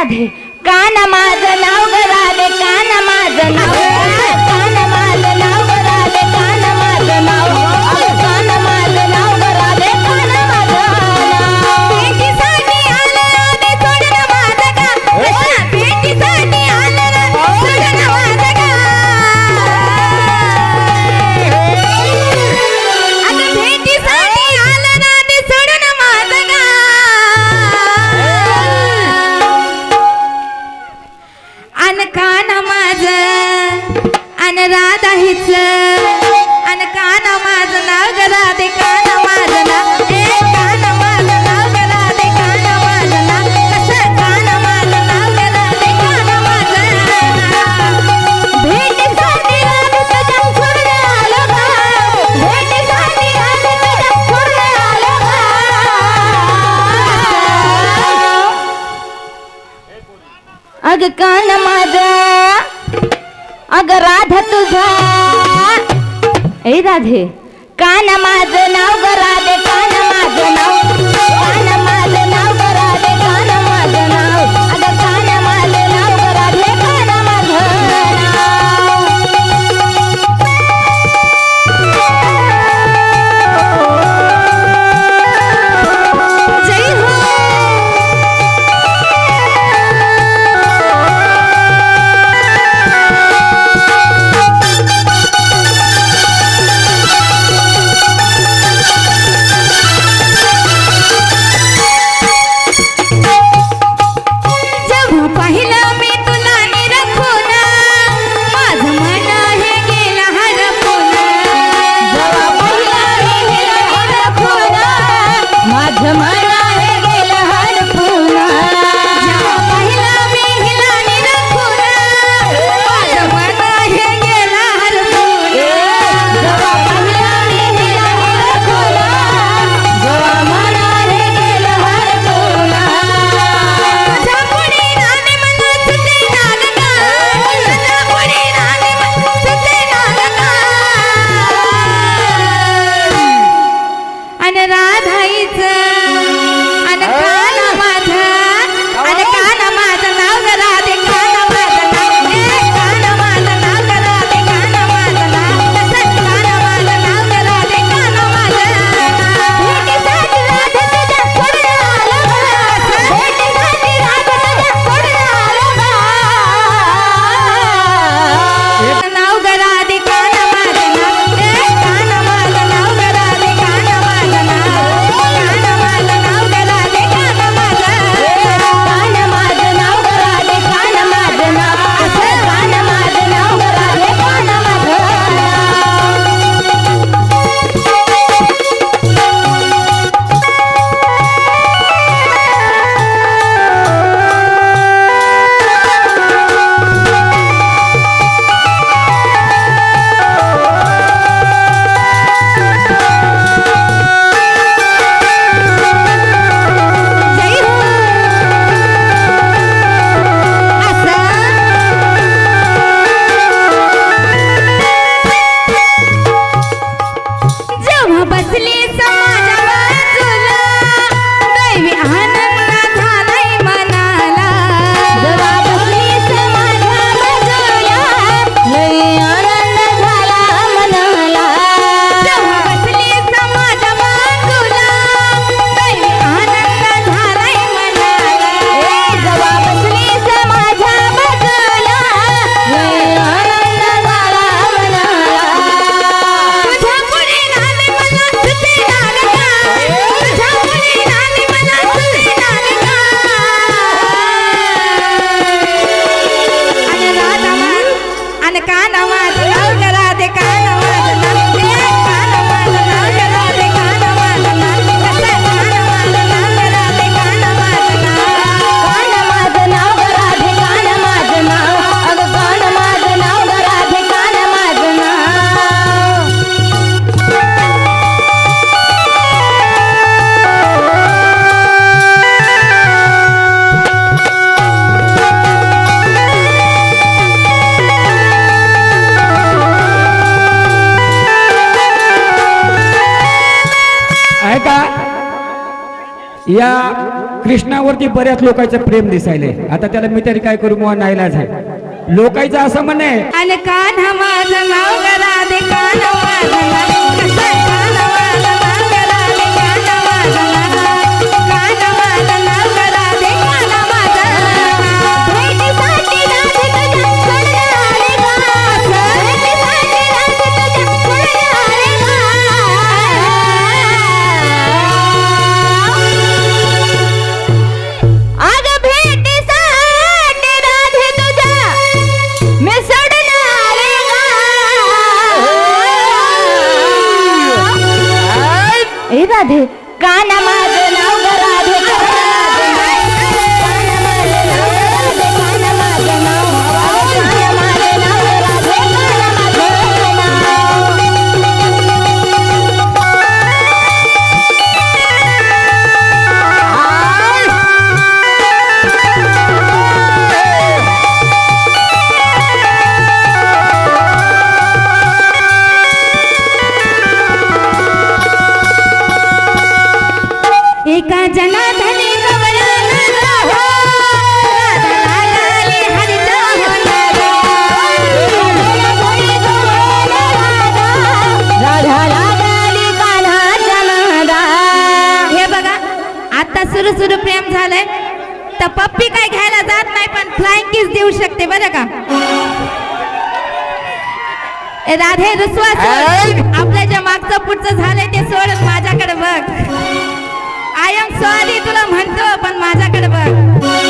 राधे ठिकाण माझ. अग राधा तुझा. ए राधे कान माझ नाव ग राधे कान माझ नाव या कृष्णावरती बऱ्याच लोकांचं प्रेम दिसायले. आता त्याला मी तरी काय करू मुवा नाईलाज आहे. लोकांचं असं म्हणे ನಮದು तर पप्पी काय घ्यायला जात नाही पण फ्लाइंग किस देऊ शकते बरं का? राधे रुसवा आपलं जे मागचं पुढचं झालंय ते सोडून माझ्याकडे बघ. आय एम सॉरी तुला म्हणतो पण माझ्याकडे बघ.